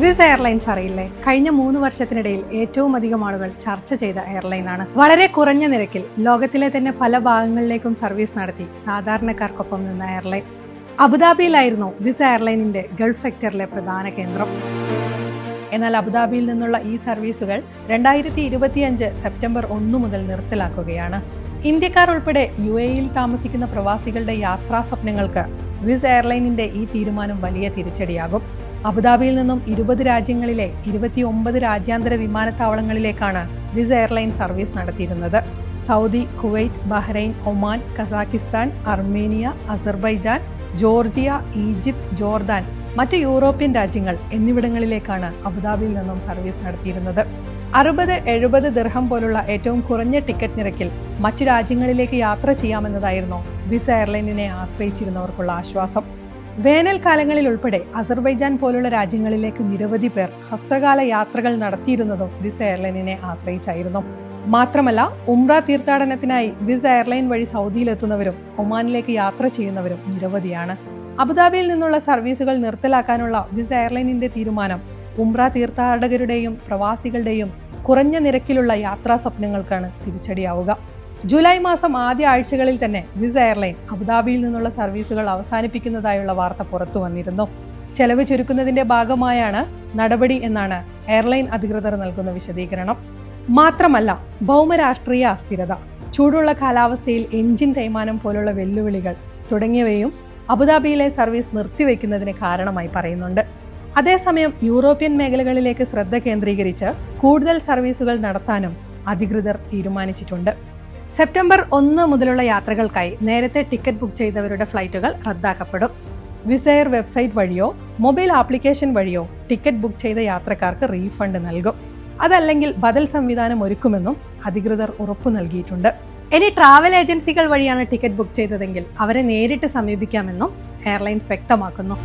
വിസ് airlines അറിയില്ലേ? കഴിഞ്ഞ മൂന്ന് വർഷത്തിനിടയിൽ ഏറ്റവും അധികം ആളുകൾ ചർച്ച ചെയ്ത എയർലൈനാണ് വളരെ കുറഞ്ഞ നിരക്കിൽ ലോകത്തിലെ തന്നെ പല ഭാഗങ്ങളിലേക്കും സർവീസ് നടത്തി സാധാരണക്കാർക്കൊപ്പം നിന്ന എയർലൈൻ അബുദാബിയിലായിരുന്നു വിസ് എയർലൈനിന്റെ ഗൾഫ് സെക്ടറിലെ പ്രധാന കേന്ദ്രം. എന്നാൽ അബുദാബിയിൽ നിന്നുള്ള ഈ സർവീസുകൾ രണ്ടായിരത്തി ഇരുപത്തിയഞ്ച് സെപ്റ്റംബർ ഒന്ന് മുതൽ നിർത്തലാക്കുകയാണ്. ഇന്ത്യക്കാർ ഉൾപ്പെടെ യു എയിൽ താമസിക്കുന്ന പ്രവാസികളുടെ യാത്രാ സ്വപ്നങ്ങൾക്ക് വിസ് എയർലൈനിന്റെ ഈ തീരുമാനം വലിയ തിരിച്ചടിയാകും. അബുദാബിയിൽ നിന്നും ഇരുപത് രാജ്യങ്ങളിലെ ഇരുപത്തിയൊമ്പത് രാജ്യാന്തര വിമാനത്താവളങ്ങളിലേക്കാണ് വിസ് എയർലൈൻ സർവീസ് നടത്തിയിരുന്നത്. Saudi Kuwait Bahrain Oman Kazakhstan Armenia Azerbaijan Georgia Egypt Jordan മറ്റ് യൂറോപ്യൻ രാജ്യങ്ങൾ എന്നിവിടങ്ങളിലേക്കാണ് അബുദാബിയിൽ നിന്നും സർവീസ് നടത്തിയിരുന്നത്. അറുപത് എഴുപത് ദിർഹം പോലുള്ള ഏറ്റവും കുറഞ്ഞ ടിക്കറ്റ് നിരക്കിൽ മറ്റു രാജ്യങ്ങളിലേക്ക് യാത്ര ചെയ്യാമെന്നതായിരുന്നു വിസ് എയർലൈനിനെ ആശ്രയിച്ചിരുന്നവർക്കുള്ള ആശ്വാസം. വേനൽക്കാലങ്ങളിൽ ഉൾപ്പെടെ അസർബൈജാൻ പോലുള്ള രാജ്യങ്ങളിലേക്ക് നിരവധി പേർ ഹ്രസ്വകാല യാത്രകൾ നടത്തിയിരുന്നതും വിസ് എയർലൈനിനെ ആശ്രയിച്ചായിരുന്നു. മാത്രമല്ല ഉംറ തീർത്ഥാടനത്തിനായി വിസ് എയർലൈൻ വഴി സൗദിയിലെത്തുന്നവരും ഒമാനിലേക്ക് യാത്ര ചെയ്യുന്നവരും നിരവധിയാണ്. അബുദാബിയിൽ നിന്നുള്ള സർവീസുകൾ നിർത്തലാക്കാനുള്ള വിസ് എയർലൈനിന്റെ തീരുമാനം ഉംറ തീർത്ഥാടകരുടെയും പ്രവാസികളുടെയും കുറഞ്ഞ നിരക്കിലുള്ള യാത്രാ സ്വപ്നങ്ങൾക്കാണ് തിരിച്ചടിയാവുക. ജൂലൈ മാസം ആദ്യ ആഴ്ചകളിൽ തന്നെ വിസ് എയർലൈൻ അബുദാബിയിൽ നിന്നുള്ള സർവീസുകൾ അവസാനിപ്പിക്കുന്നതായുള്ള വാർത്ത പുറത്തു വന്നിരുന്നു. ചെലവ് ചുരുക്കുന്നതിന്റെ ഭാഗമായാണ് നടപടി എന്നാണ് എയർലൈൻ അധികൃതർ നൽകുന്ന വിശദീകരണം. മാത്രമല്ല ഭൗമരാഷ്ട്രീയ അസ്ഥിരത ചൂടുള്ള കാലാവസ്ഥയിൽ എഞ്ചിൻ തേയ്മാനം പോലുള്ള വെല്ലുവിളികൾ തുടങ്ങിയവയും അബുദാബിയിലെ സർവീസ് നിർത്തിവെക്കുന്നതിന് കാരണമായി പറയുന്നുണ്ട്. അതേസമയം യൂറോപ്യൻ മേഖലകളിലേക്ക് ശ്രദ്ധ കേന്ദ്രീകരിച്ച് കൂടുതൽ സർവീസുകൾ നടത്താനും അധികൃതർ തീരുമാനിച്ചിട്ടുണ്ട്. സെപ്റ്റംബർ ഒന്ന് മുതലുള്ള യാത്രകൾക്കായി നേരത്തെ ടിക്കറ്റ് ബുക്ക് ചെയ്തവരുടെ ഫ്ലൈറ്റുകൾ റദ്ദാക്കപ്പെടും. വിസയർ വെബ്സൈറ്റ് വഴിയോ മൊബൈൽ ആപ്ലിക്കേഷൻ വഴിയോ ടിക്കറ്റ് ബുക്ക് ചെയ്ത യാത്രക്കാർക്ക് റീഫണ്ട് നൽകും. അതല്ലെങ്കിൽ ബദൽ സംവിധാനം ഒരുക്കുമെന്നും അധികൃതർ ഉറപ്പു നൽകിയിട്ടുണ്ട്. ഇനി ട്രാവൽ ഏജൻസികൾ വഴിയാണ് ടിക്കറ്റ് ബുക്ക് ചെയ്തതെങ്കിൽ അവരെ നേരിട്ട് സമീപിക്കാമെന്നും എയർലൈൻസ് വ്യക്തമാക്കുന്നു.